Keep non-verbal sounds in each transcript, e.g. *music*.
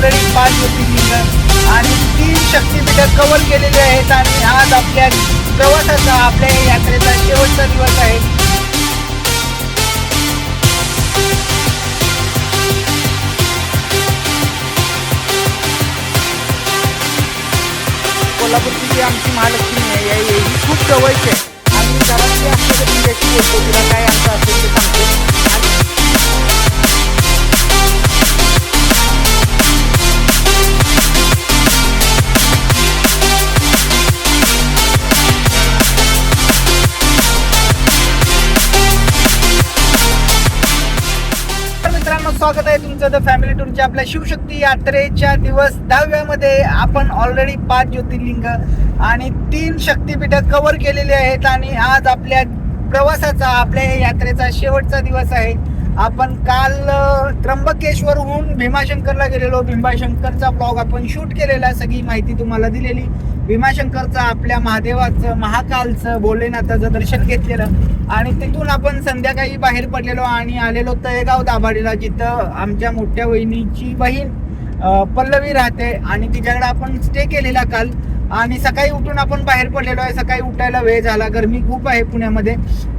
Already पाच ज्योतिर्लिंग आणि तीन शक्तीपीठं कव्हर केलेली आहेत आणि आज आपल्या प्रवासाचा आपल्या यात्रेचा शेवटचा दिवस आहे. कोल्हापूरची जी आमची महालक्ष्मी आहे. ही खूप जवळची आहे. आम्ही घरातली असते तिला काय आमचं असेल ते सांगतो. द फॅमिली टूरच्या आपल्या शिवशक्ती यात्रेच्या दिवस दहाव्यामध्ये आपण ऑलरेडी पाच ज्योतिर्लिंग आणि तीन शक्तीपीठ कव्हर केलेली आहेत आणि आज आपल्या प्रवासाचा आपल्या यात्रेचा शेवटचा दिवस आहे. आपण काल त्र्यंबकेश्वरहून भीमाशंकरला गेलेलो. भीमाशंकरचा ब्लॉग आपण शूट केलेला सगळी माहिती तुम्हाला दिलेली. भीमाशंकरचं आपल्या महादेवाचं महाकालचं भोलेनाथाचं दर्शन घेतलेलं. आणि तिथून आपण संध्याकाळी बाहेर पडलेलो आणि आलेलो तळेगाव दाभाडीला जिथं आमच्या मोठ्या वहिनीची बहीण पल्लवी राहते आणि तिच्याकडे आपण स्टे केलेला काल. आणि सकाळी उठून आपण बाहेर पडलेलो आहे. सकाळी उठायला वेळ झाला. गरमी खूप आहे पुण्यामध्ये.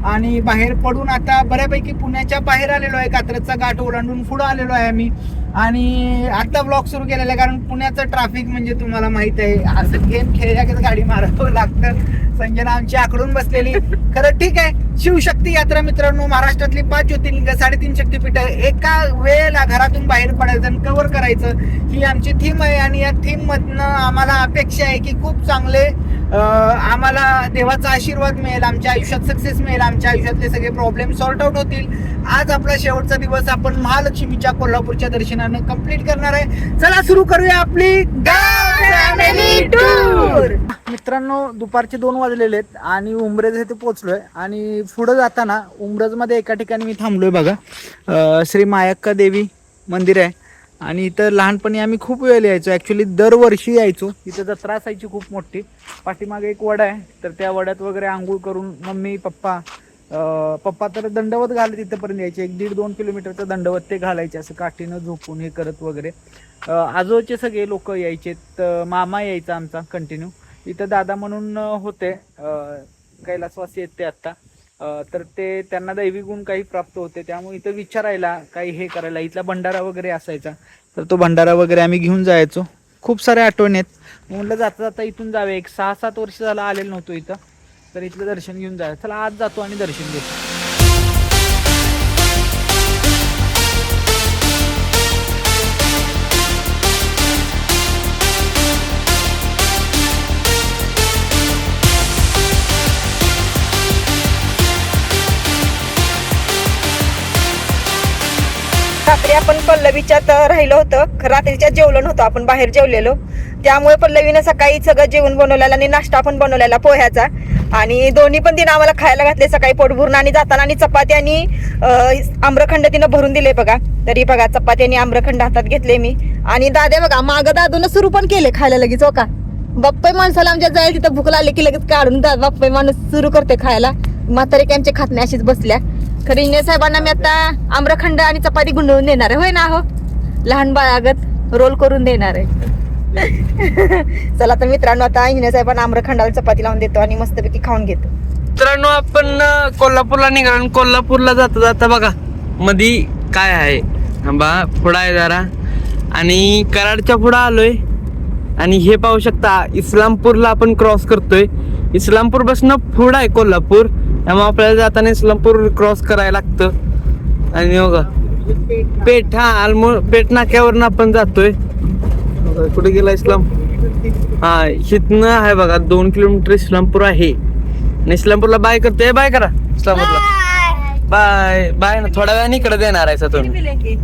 आणि बाहेर पडून आता बऱ्यापैकी पुण्याच्या बाहेर आलेलो आहे. कात्रजचा गाठ ओलांडून पुढं आलेलो आहे आम्ही. आणि आता ब्लॉग सुरू केलेला आहे. कारण पुण्याचं ट्रॅफिक म्हणजे तुम्हाला माहीत आहे. असं गेम खेळल्या गाडी मारावं लागतं. संजना आमची आकडून बसलेली. खरं ठीक आहे. शिवशक्ती यात्रा मित्रांनो महाराष्ट्रातली पाच ज्योतिर्लिंग साडेतीन शक्तीपीठ एका वेळेला घरातून बाहेर पडायचं आणि कव्हर करायचं ही आमची थीम आहे आणि या थीम मधनं आम्हाला अपेक्षा आहे की खूप चांगले आम्हाला देवाचा आशीर्वाद मिळेल आमच्या आयुष्यात सक्सेस मिळेल आमच्या आयुष्यातले सगळे प्रॉब्लेम सॉर्ट आउट होतील. आज आपला शेवटचा दिवस आपण महालक्ष्मीच्या कोल्हापूरच्या दर्शनानं कंप्लीट करणार आहे. चला सुरू करूया आपली टूर मित्रांनो दुपारचे दोन वाजलेले आहेत आणि उमरेज इथे पोहोचलोय. आणि पुढे जाताना उमरजमध्ये एका ठिकाणी मी थांबलोय बघा. श्री मायक्का देवी मंदिर आहे. आणि इथं लहानपणी आम्ही खूप वेळ यायचो. ॲक्च्युली दरवर्षी यायचो. इथं जत्रा असायची खूप मोठी. पाठीमागे एक वडा आहे. तर त्या वड्यात वगैरे आंघोळ करून मम्मी पप्पा पप्पा तर दंडवत घालत तिथंपर्यंत यायचे. एक दीड दोन किलोमीटरचं दंडवत ते घालायचे. असं काठीनं झोपून हे करत वगैरे. आजोचे सगळे लोक यायचे. मामा यायचा आमचा कंटिन्यू इथं दादा म्हणून होते. कैलासवासी आहेत ते आत्ता तर ते त्यांना दैवी गुण काही प्राप्त होते. त्यामुळे इथं विचारायला काही हे करायला इथला भंडारा वगैरे असायचा. तर तो भंडारा वगैरे आम्ही घेऊन जायचो. खूप साऱ्या आठवणी आहेत. म्हणलं जाता जाता इथून जावे. एक सहा सात वर्ष झालं आलेलं नव्हतो इथं. तर इथलं दर्शन घेऊन जायचं चला आज जातो आणि दर्शन घेतो. रात्री आपण पल्लवीच्यात राहिलो होतं. रात्रीच्या जेवलो नव्हतो आपण बाहेर जेवलेलो. त्यामुळे पल्लवीनं सकाळी सगळं जेवण बनवलेलं आणि नाश्ता पण बनवलेला पोह्याचा. आणि दोन्ही पण तिनं आम्हाला खायला घातले सकाळी पोटभरून आणि जाताना आणि चपाती आणि आम्रखंड तिनं भरून दिले बघा. तरी बघा चपाती आणि आम्रखंड हातात घेतले मी. आणि दाद्या बघा मागं दादून सुरू पण केले खायला लगेच हो का? बाप्पा माणसाला आमच्या जाईल तिथं भूक लागली की लगेच काढून दा बाप्पा माणूस सुरू करते खायला. म्हातारे की आमच्या खात नाही अशीच बसल्या. खरी इंजिनियर साहेबांना मी आता आम्रखंड आणि चपाती गुंडळून देणार आहे. होय ना हो? लहान बाळागत रोल करून देणार आहे. *laughs* चला तर मित्रांनो आता इंजिनियर साहेबांना आम्रखंडाला चपाती लावून देतो आणि मस्तपैकी खाऊन घेतो. मित्रांनो आपण कोल्हापूरला निघालो कोल्हापूरला जाता जाता बघा मधी काय आहे? बा पुढं आहे जरा. आणि कराडच्या पुढं आलोय. आणि हे पाहू शकता इस्लामपूरला आपण क्रॉस करतोय. इस्लामपूर बसनं पुढं आहे कोल्हापूर. त्यामुळे आपल्याला जाताना इस्लामपूर क्रॉस करायला लागतं. आणि बघा पेठ हा आलमो पेठ नाक्यावरनं आपण जातोय. बघा, कुठे गेला इस्लाम? हा इथनं आहे बघा दोन किलोमीटर इस्लामपूर आहे. आणि इस्लामपूरला बाय करतोय. बाय करा इस्लामपूरला. बाय बाय ना थोड्या वेळाने इकडे देणार आहे तुम्ही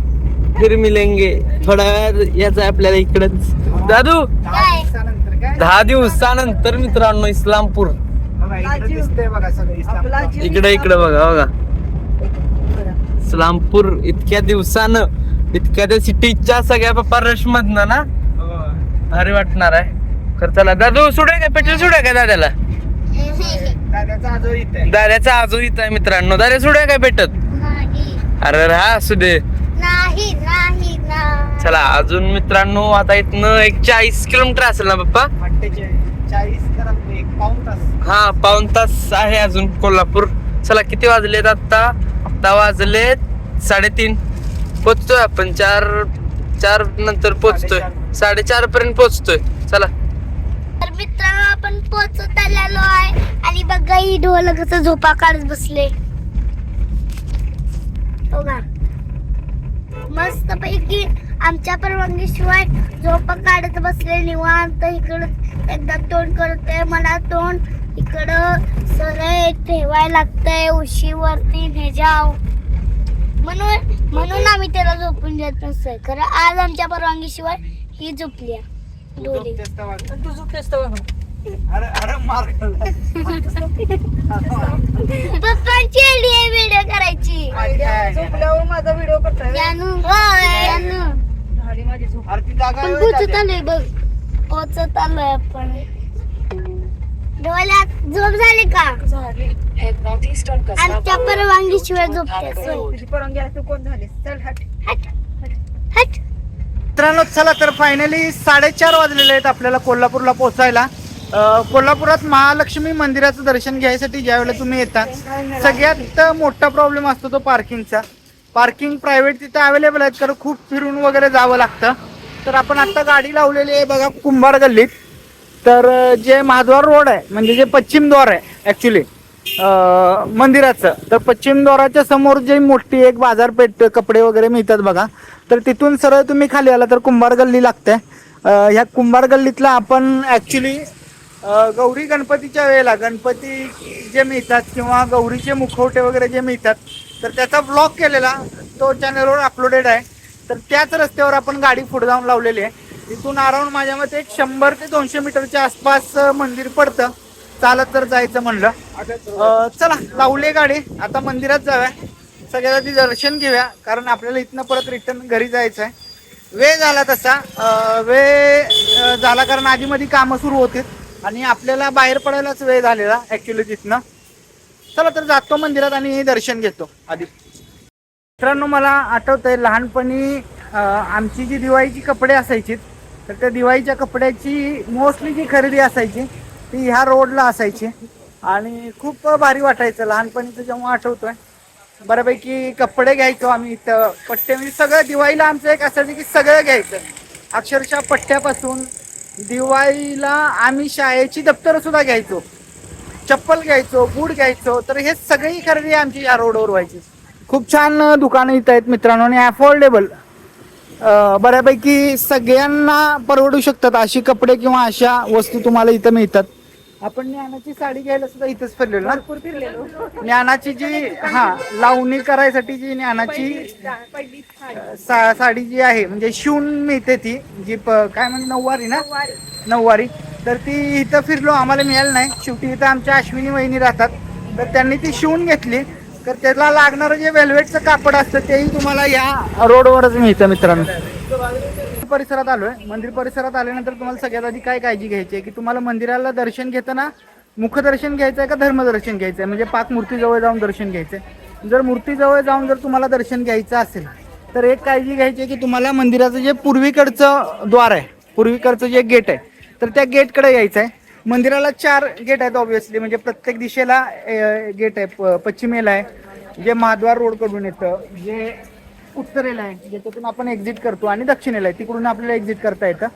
फिर मिलेंगे थोड्या वेळात याच आहे आपल्याला इकडंच. दादू! दहा दिवसानंतर मित्रांनो इस्लामपूर. बघा, इकडे दिसतंय बघा सगळं इस्लाम इकडे इकडे बघा बघा. इस्लामपूर इतक्या दिवसानं इतक्या त्या सिटीच्या सगळ्या पप्पा रश मधनं ना भारी वाटणार आहे. खरं चला दादू सुडे काय पेट्रोल सुडे काय दाद्याला *laughs* दादाचा आजोळ इथे आहे. दाद्याचा आजू इथं आहे मित्रांनो. दाद्या सुडे काय नाही. अरे राहा असू दे. नाही नाही नाही. चला अजून मित्रांनो आता इथनं एक चाळीस किलोमीटर असेल ना पप्पा? अठ्ठेचाळीस चाळीस तर एक पाऊन तास. हा पाऊन तास आहे अजून कोल्हापूर. चला किती वाजलेत आता? आता वाजलेत साडेतीन. पोचतोय आपण चार चार नंतर पोचतोय. साडेचार पर्यंत पोचतोय. चला. तर मित्रांनो आपण पोचत आलेलो आहे. आणि बघा ही ढोल कसं झोपा काढत बसले. हो बघा मस्त पैकी आमच्या परवानगीशिवाय झोपा काढत बसले. निवांत इकडं एकदा तोंड करतोय मला तोंड इकडं सरळ ठेवायला लागतंय उशीवरती नेजाव म्हणून म्हणून आम्ही त्याला झोपून देत नसतोय. खरं आज आमच्या परवानगीशिवाय ही झोपली आहे. डोली तू झोपतेस तर बघ. अरे अरे मार खाल्लाय. पप्पांची व्हिडिओ करायची. झोपल्यावर माझा व्हिडिओ करताय. जानू जानू झाली माझी झोप. अरे ती जागा पोचत जागा. आलोय बघ. पोचत आलोय आपण. डोळ्यात झोप झाली का? झोपते परवानगी असते कोण झाली? चल हट. हट. हट. मित्रांनो चला तर फायनली साडेचार वाजलेले आहेत आपल्याला कोल्हापूरला पोहोचायला. कोल्हापुरात महालक्ष्मी मंदिराचं दर्शन घ्यायसाठी ज्यावेळेला तुम्ही येता सगळ्यात मोठा प्रॉब्लेम असतो तो पार्किंगचा पार्किंग प्रायव्हेट तिथं अवेलेबल आहेत कारण खूप फिरून वगैरे जावं लागतं. तर आपण आता गाडी लावलेली आहे बघा कुंभार गल्लीत. तर जे महाद्वार रोड आहे म्हणजे जे पश्चिम द्वार आहे ॲक्च्युली मंदिराचं तर पश्चिम द्वाराच्या समोर जे मोठी एक बाजारपेठ कपडे वगैरे मिळतात बघा तर तिथून सरळ तुम्ही खाली आला तर कुंभार गल्ली लागते. ह्या कुंभार गल्लीतला आपण ॲक्च्युली गौरी गणपतीच्या वेळेला गणपती जे मिळतात किंवा गौरीचे मुखवटे वगैरे जे मिळतात तर त्याचा ब्लॉग केलेला तो चॅनलवर अपलोडेड आहे. तर त्याच रस्त्यावर आपण गाडी पुढे जाऊन लावलेली आहे. इथून अराउंड माझ्या मते एक शंभर ते दोनशे मीटरच्या आसपास मंदिर पडतं. चालत तर जायचं म्हणलं. चला लावली गाडी. आता मंदिरात जाऊया. सगळ्यात आधी दर्शन घेऊया. कारण आपल्याला इथनं परत रिटर्न घरी जायचं आहे. वेळ झाला तसा. वेळ झाला कारण आधीमध्ये कामं सुरू होती. आणि आपल्याला बाहेर पडायलाच वेळ झालेला ॲक्च्युली तिथनं. चला तर जातो मंदिरात आणि दर्शन घेतो आधी. मित्रांनो मला आठवतंय लहानपणी आमची जी दिवाळीची कपडे असायची तर त्या दिवाळीच्या कपड्याची मोस्टली जी खरेदी असायची ती ह्या रोडला असायची. आणि खूप भारी वाटायचं लहानपणीचं जेव्हा आठवतोय. बऱ्यापैकी कपडे घ्यायचो आम्ही इथं पट्टे म्हणजे सगळं दिवाळीला आमचं एक असायचं की सगळं घ्यायचं. अक्षरशः पट्ट्यापासून दिवाळीला आम्ही शाळेची दप्तरं सुद्धा घ्यायचो. चप्पल घ्यायचो बूट घ्यायचो तर हे सगळी खरेदी आमची या रोडवर व्हायची. खूप छान दुकानं इथं आहेत मित्रांनो आणि अफोर्डेबल बऱ्यापैकी सगळ्यांना परवडू शकतात अशी कपडे किंवा अशा वस्तू तुम्हाला इथं मिळतात. आपण ज्ञानाची साडी घ्यायला सुद्धा इथंच फिरलेलो ना. भरपूर फिरलेलो. ज्ञानाची जी हा लावणी करायसाठी जी ज्ञानाची पहिली सा साडी जी आहे म्हणजे शिवून मिळते ती जी प- काय म्हणजे नऊवारी ना? नऊवारी. तर ती इथं फिरलो आम्हाला मिळाली नाही. शेवटी इथं आमच्या अश्विनी वहिनी राहतात. तर त्यांनी ती शिवून घेतली. तर त्याला लागणारं जे वेल्वेटचं कापड असतं तेही तुम्हाला या रोडवरच मिळतं मित्रांनो. परिसरात आलोय. मंदिर परिसरात आल्यानंतर तुम्हाला सगळ्यात आधी काय काळजी घ्यायची आहे? की तुम्हाला मंदिराला दर्शन घेताना मुखदर्शन घ्यायचं आहे का धर्मदर्शन घ्यायचं आहे? म्हणजे पाक मूर्तीजवळ जाऊन दर्शन घ्यायचं आहे. जर मूर्तीजवळ जाऊन जर तुम्हाला दर्शन घ्यायचं असेल तर एक काळजी घ्यायची आहे की तुम्हाला मंदिराचं जे पूर्वीकडचं द्वार आहे पूर्वीकडचं जे गेट आहे तर त्या गेटकडे यायचं आहे. मंदिराला चार गेट आहेत ऑब्व्हियसली म्हणजे प्रत्येक दिशेला गेट आहे. प- पश्चिमेला आहे. जे महाद्वार रोडकडून येतं जे उत्तरेला आहे ज्याच्यातून आपण एक्झिट करतो आणि दक्षिणेला आहे तिकडून आपल्याला एक्झिट करता येतं.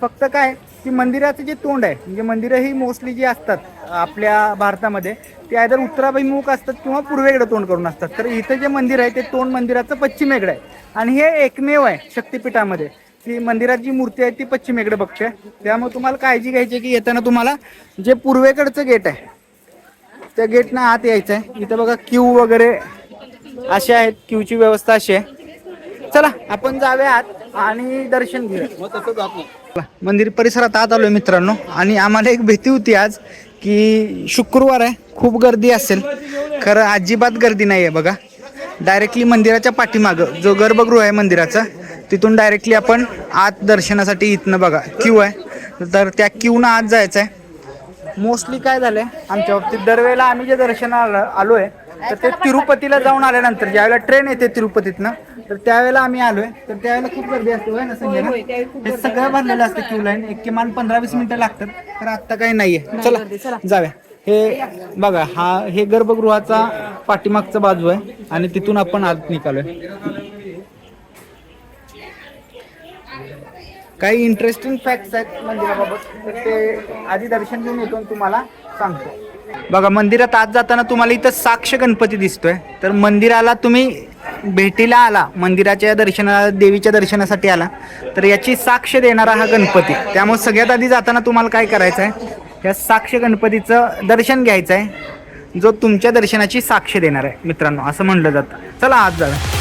फक्त काय की मंदिराचं जे तोंड आहे म्हणजे मंदिरं ही मोस्टली जी असतात आपल्या भारतामध्ये ते आयदर उत्तराभिमुख असतात किंवा पूर्वेकडे तोंड करून असतात. तर इथं जे मंदिर आहे ते तोंड मंदिराचं पश्चिमेकडे आहे. आणि हे एकमेव आहे शक्तिपीठामध्ये. की मंदिरात जी मूर्ती आहे ती पश्चिमेकडे बघते त्यामुळे तुम्हाला काळजी घ्यायची की येताना तुम्हाला जे पूर्वेकडचं गेट आहे त्या गेटनं आत यायचं आहे. इथं बघा क्यू वगैरे असे आहेत. क्यूची व्यवस्था अशी आहे. चला आपण जाऊया आत आणि दर्शन घेऊया. मंदिर परिसरात आत आलोय मित्रांनो. आणि आम्हाला एक भीती होती आज की शुक्रवार आहे. खूप गर्दी असेल. खरं अजिबात गर्दी नाही आहे बघा. डायरेक्टली मंदिराच्या पाठीमागं जो गर्भगृह आहे मंदिराचा तिथून डायरेक्टली आपण आत दर्शनासाठी इथनं बघा क्यू आहे. तर त्या क्यूनं आत जायचं आहे मोस्टली काय झालंय आमच्या बाबतीत दरवेळेला आम्ही जे दर्शनाला आलोय तर ते तिरुपतीला जाऊन आल्यानंतर ज्यावेळेला ट्रेन येते तिरुपतीतनं तर त्यावेळेला आम्ही आलोय. तर त्यावेळेला खूप गर्दी असते होय ना संजय हे सगळं भरलेलं असतं क्यू लाईन एक किमान पंधरा वीस मिनिटं लागतात. तर आता काही नाहीये. चला. जाऊया. हे बघा हा हे गर्भगृहाचा पाठीमागचा बाजू आहे आणि तिथून आपण आत निघालोय. काही इंटरेस्टिंग फॅक्ट्स आहेत मंदिराबाबत. तर ते आधी दर्शन घेऊन येतो आणि तुम्हाला सांगतो. बघा मंदिरात आत जाताना तुम्हाला इथं साक्ष गणपती दिसतोय. तर मंदिराला तुम्ही भेटीला आला मंदिराच्या दर्शनाला देवीच्या दर्शनासाठी आला तर याची साक्ष देणारा हा गणपती. त्यामुळे सगळ्यात आधी जाताना तुम्हाला काय करायचं आहे? या साक्ष गणपतीचं दर्शन घ्यायचं आहे जो तुमच्या दर्शनाची साक्ष देणार आहे मित्रांनो. असं म्हणलं जातं. चला आत जाऊया.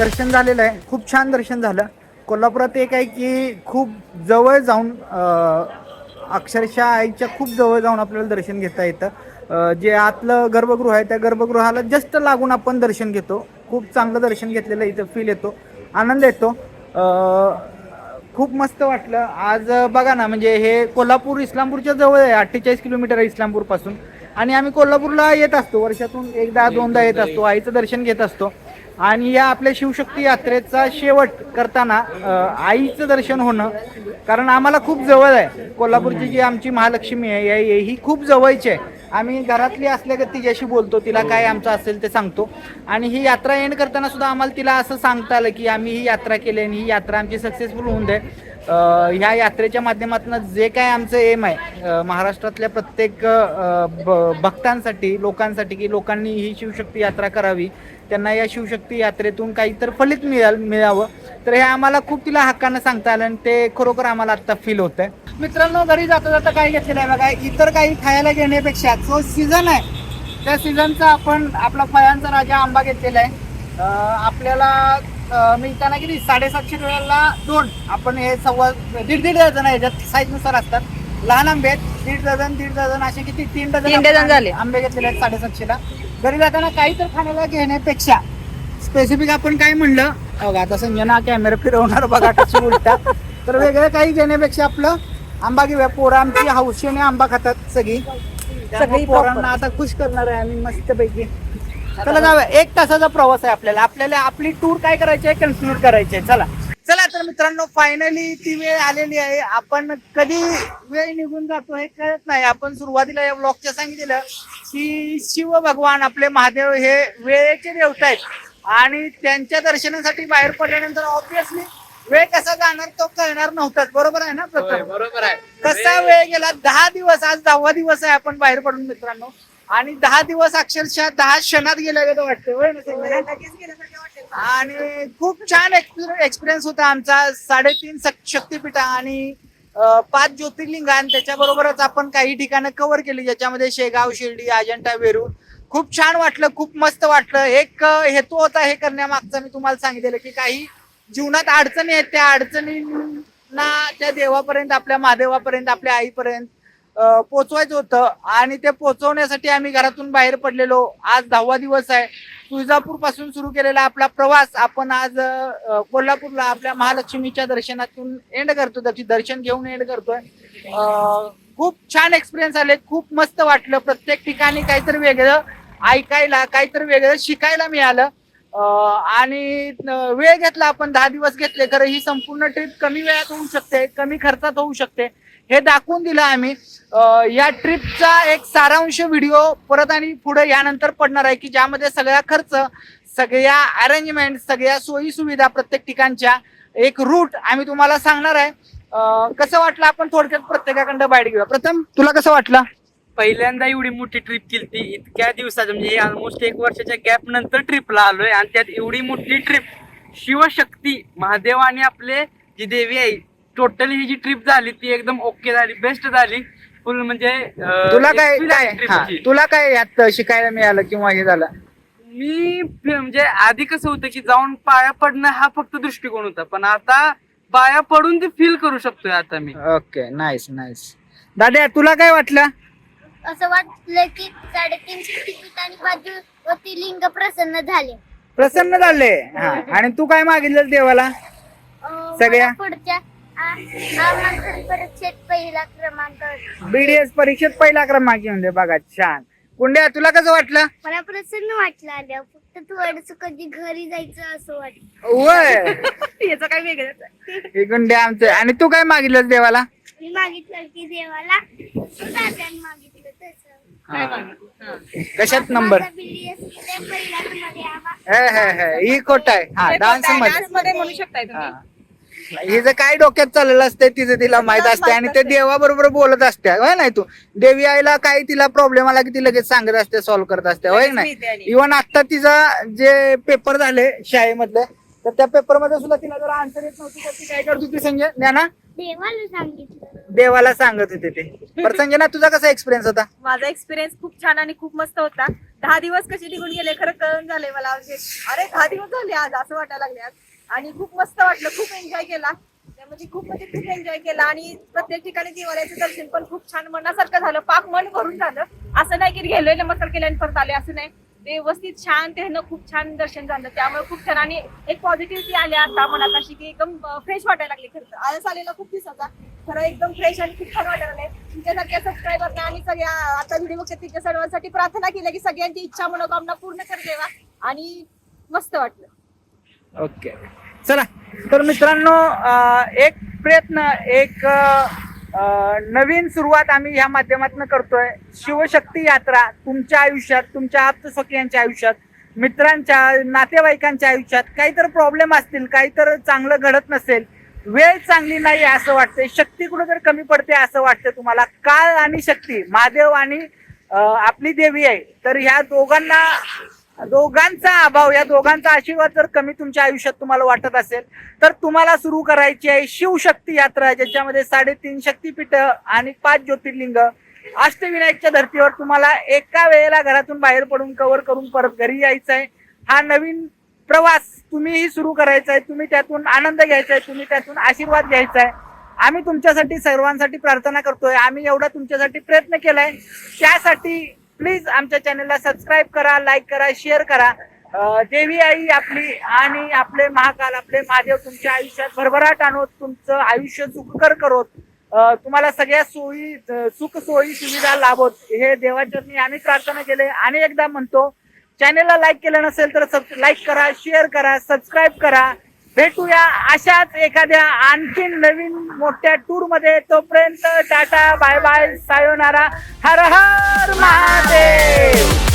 दर्शन झालेलं आहे. खूप छान दर्शन झालं. कोल्हापुरात एक आहे की खूप जवळ जाऊन अक्षरशः आईच्या खूप जवळ जाऊन आपल्याला दर्शन घेता येतं. जे आतलं गर्भगृह आहे त्या गर्भगृहाला जस्ट लागून आपण दर्शन घेतो. खूप चांगलं दर्शन घेतलेलं इथं फील येतो. आनंद येतो. खूप मस्त वाटलं. आज बघा ना म्हणजे हे कोल्हापूर इस्लामपूरच्या जवळ आहे अठ्ठेचाळीस किलोमीटर आहे इस्लामपूरपासून. आणि आम्ही कोल्हापूरला येत असतो. वर्षातून एकदा दोनदा येत असतो. आईचं दर्शन घेत असतो. आणि या आपल्या शिवशक्ती यात्रेचा शेवट करताना आईचं दर्शन होणं कारण आम्हाला खूप जवळ आहे. कोल्हापूरची जी आमची महालक्ष्मी आहे या- ही खूप जवळची आहे. आम्ही घरातली असल्या तिच्याशी बोलतो तिला काय आमचं असेल ते सांगतो. आणि ही यात्रा एंड करताना सुद्धा आम्हाला तिला असं सांगता आलं की आम्ही ही यात्रा केली आणि ही यात्रा आमची सक्सेसफुल होऊन दे. ह्या यात्रेच्या माध्यमातून जे काय आमचं एम आहे महाराष्ट्रातल्या प्रत्येक ब- भक्तांसाठी लोकांसाठी की लोकांनी ही शिवशक्ती यात्रा करावी त्यांना या शिवशक्ती यात्रेतून काहीतरी फलित मिळाल मिळावं. तर हे आम्हाला खूप तिला हक्कानं सांगता आलं आणि ते खरोखर आम्हाला आता फील होत आहे मित्रांनो घरी जाता जाता काय घेतलेलं आहे बघा इतर काही खायला घेण्यापेक्षा जो सीझन आहे त्या सीझनचा आपण आपला फळांचा राजा आंबा घेतलेला आहे. आपल्याला मिळताना किती? साडेसातशे रुपयाला दोन. आपण हे सव्वा दीड दीड डझन आहे याच्यात साईजनुसार असतात. लहान आंबे आहेत. दीड डझन दीड डझन असे किती? तीन डझन झाले. आंबे घेतलेले आहेत साडेसातशेला. घरी जाताना काही तर खाण्याला घेण्यापेक्षा स्पेसिफिक आपण काय म्हणलं बघा आता संजना कॅमेरा फिरवणार बघा कशी उलटा. तर वेगळं काही घेण्यापेक्षा आपलं आंबा घेऊया. पोरं आमची हौशीने आंबा खातात सगळी. सगळी पोरांना. आता खुश करणार आहे आम्ही मस्तपैकी. चला जाऊया. एक तासाचा प्रवास आहे आपल्याला. आपल्याला आपली टूर काय करायची आहे? कन्टिन्यू करायची आहे. चला. चला तर मित्रांनो फायनली ती वेळ आलेली आहे. आपण कधी वेळ निघून जातो हे कळत नाही. आपण सुरुवातीला या ब्लॉगच्या सांगितलेलं की शिव भगवान आपले महादेव हे वेळेचे देवता आहेत. आणि त्यांच्या दर्शनासाठी बाहेर पडल्यानंतर ऑब्विसली वेळ कसा जाणार तो कळणार नव्हताच. बरोबर आहे ना प्रथम? बरोबर आहे. कसा वेळ गेला? दहा दिवस आज दहावा दिवस आहे आपण बाहेर पडून मित्रांनो. आणि दहा दिवस अक्षरशः दहा क्षणात गेल्या गेलं वाटतं? आणि खूप छान एक्सपिरियन्स होता आमचा. साडेतीन शक- शक्तिपीठा आणि पाच ज्योतिर्लिंग आणि त्याच्याबरोबरच आपण काही ठिकाणं कव्हर केली. ज्याच्यामध्ये शेगाव शिर्डी अजंठा वेरूळ. खूप छान वाटलं खूप मस्त वाटलं. एक हेतू होता हे करण्यामागचा. मी तुम्हाला सांगितलेलं की काही जीवनात अडचणी आहेत. त्या अडचणींना त्या देवापर्यंत आपल्या महादेवापर्यंत आपल्या आईपर्यंत पोचवायचं होतं. आणि ते पोचवण्यासाठी आम्ही घरातून बाहेर पडलेलो. आज दहावा दिवस आहे. तुळजापूरपासून सुरू केलेला आपला प्रवास आपण आज कोल्हापूरला आपल्या महालक्ष्मीच्या दर्शनातून एंड करतो त्याची दर्शन घेऊन एंड करतोय. खूप छान एक्सपिरियन्स आले खूप मस्त वाटलं. प्रत्येक ठिकाणी काहीतरी वेगळं ऐकायला काहीतरी वेगळं शिकायला मिळालं. आणि वेळ घेतला आपण दहा दिवस घेतले खरं ही संपूर्ण ट्रिप कमी वेळात होऊ शकते कमी खर्चात होऊ शकते. हे दाखवून दिलं आम्ही. या ट्रिपचा एक सारांश व्हिडिओ परत आणि पुढे यानंतर पडणार आहे की ज्यामध्ये सगळा खर्च सगळ्या अरेंजमेंट सगळ्या सोयी सुविधा प्रत्येक ठिकाणच्या एक रूट आम्ही तुम्हाला सांगणार आहे. कसं वाटलं आपण थोडक्यात प्रत्येकाकडं बाईट घेऊया. प्रथम तुला कसं वाटलं? पहिल्यांदा एवढी मोठी ट्रिप केली इतक्या दिवसाचं म्हणजे ऑलमोस्ट एक वर्षाच्या गॅप नंतर ट्रिपला आलोय. आणि त्यात एवढी मोठी ट्रिप शिवशक्ती महादेवाने आपले जी देवी आहे टोटली ही जी ट्रिप झाली ती एकदम ओके झाली बेस्ट झाली. फुल म्हणजे तुला काय काय हा. तुला काय यात शिकायला मिळालं किंवा हे झालं? मी फि- म्हणजे आधी कसं होतं की जाऊन पाया पडणं हा फक्त दृष्टिकोन होता. पण आता पाया पडून ते फील करू शकतोय आता मी. ओके नाईस नाईस दादा तुला काय वाटलं? असं वाटलं की साडेतीन शक्तीपीठ आणि बाजूवरती लिंग प्रसन्न झाले. प्रसन्न झाले. हा. आणि तू काय मागितलं देवाला? अं, सगळ्या? मला पुढच्या परीक्षेत पहिला क्रमांक. बीडीएस परीक्षेत पहिला क्रमांक घेऊन दे बघा छान. कुंड्या तुला कसं वाटलं? मला प्रसन्न वाटलं आल्या. फक्त थोडस कधी घरी जायचं असं वाटलं. वय. *laughs* याचं काय वेगळंच आहे. हे गुंड्या आमचे आणि तू काय मागितलं देवाला? मी मागितलं की देवाला दाद्याने मागितलं तसं. हा. कशात नंबर? माझा BDS मध्ये पहिला नंबर यावा हे हे हे. ही खोट आहे. हा ते डान्समध्ये म्हणू शकताय तुम्ही. हिचं काय डोक्यात चाललेलं असते तिचं तिला माहीत असते आणि ते देवाबरोबर बोलत असते होय नाही तू? देवी आईला काही तिला प्रॉब्लेम आला की ती लगेच सांगत असते सॉल्व्ह करत असते. होय नाही. इव्हन आता तिचा जे पेपर झाले शाळेमधले तर त्या पेपरमध्ये सुद्धा तिला जर आन्सर येत नव्हती तर ती काय करत होती संजय? ज्ञाना? देवाला सांगितलं. देवाला सांगत होते ते. बरं संजना तुझा कसा एक्सपिरियन्स होता? माझा एक्सपिरियन्स खूप छान आणि खूप मस्त होता. दहा दिवस कसे निघून गेले खरं कळून झाले मला. म्हणजे अरे दहा दिवस झाले आज असं वाटायला लागले आज. आणि खूप मस्त वाटलं खूप एन्जॉय केला. त्यामध्ये खूप म्हणजे खूप एन्जॉय केला आणि प्रत्येक ठिकाणी देवालयाचं दर्शन पण खूप छान मनासारखं झालं पाक मन भरून झालं. असं नाही की गेलोय नमस्कार केले आणि परत आले असं नाही. व्यवस्थित छान त्यानं खूप छान दर्शन झालं. त्यामुळे खूप छान आणि एक पॉझिटिव्हिटी आली आता मनात अशी की एकदम फ्रेश वाटायला लागली खरं तर. आळस आलेला खूप दिवसाचा. खरं एकदम फ्रेश आणि खूप छान वाटायला लागले तुमच्यासारख्या सबस्क्रायबरना आणि सगळ्या आता व्हिडिओ बघते तिच्या सर्वांसाठी प्रार्थना केल्या की सगळ्यांची इच्छा मनोकामना पूर्ण कर देवा. आणि मस्त वाटलं. ओके. चला. तर मित्रांनो एक प्रयत्न एक नवीन सुरुवात आम्ही ह्या माध्यमातून करतोय. शिवशक्ती यात्रा तुमच्या आयुष्यात तुमच्या आप्तस्वकीयांच्या आयुष्यात मित्रांच्या नातेवाईकांच्या आयुष्यात काही तर प्रॉब्लेम असतील काही तर चांगलं घडत नसेल वेळ चांगली नाही असं वाटतंय शक्ती कुठेतरी कमी पडते असं वाटतं तुम्हाला. काळ आणि शक्ती महादेव आणि आपली देवी आहे. तर ह्या दोघांना दोघांचा अभाव या दोघांचा आशीर्वाद जर कमी तुमच्या आयुष्यात तुम्हाला वाटत असेल तर तुम्हाला सुरू करायची आहे शिवशक्ती यात्रा ज्याच्यामध्ये साडेतीन शक्तीपीठ आणि पाच ज्योतिर्लिंग. अष्टविनायकच्या धर्तीवर तुम्हाला एका वेळेला घरातून बाहेर पडून कव्हर करून परत घरी यायचं आहे. हा नवीन प्रवास तुम्हीही सुरू करायचा आहे. तुम्ही त्यातून आनंद घ्यायचा आहे. तुम्ही त्यातून आशीर्वाद घ्यायचा आहे. आम्ही तुमच्यासाठी सर्वांसाठी प्रार्थना करतोय. आम्ही एवढा तुमच्यासाठी प्रयत्न केलाय. त्यासाठी प्लीज आमच्या चॅनलला सबस्क्राईब करा लाईक करा शेअर करा. देवी आई आपली आणि आपले महाकाल आपले महादेव तुमच्या आयुष्यात भरभराट आणोत तुमचं आयुष्य सुखकर करोत. तुम्हाला सगळ्या सोयी सुख सोयी सुविधा लाभोत. हे देवाचरणी आम्ही प्रार्थना केले आणि एकदा म्हणतो चॅनेलला लाईक केलं नसेल तर सब लाईक करा शेअर करा सबस्क्राईब करा. भेटूया अशाच एखाद्या आणखीन नवीन मोठ्या टूरमध्ये. तोपर्यंत टाटा बाय बाय सायोनारा हर हर महादेव.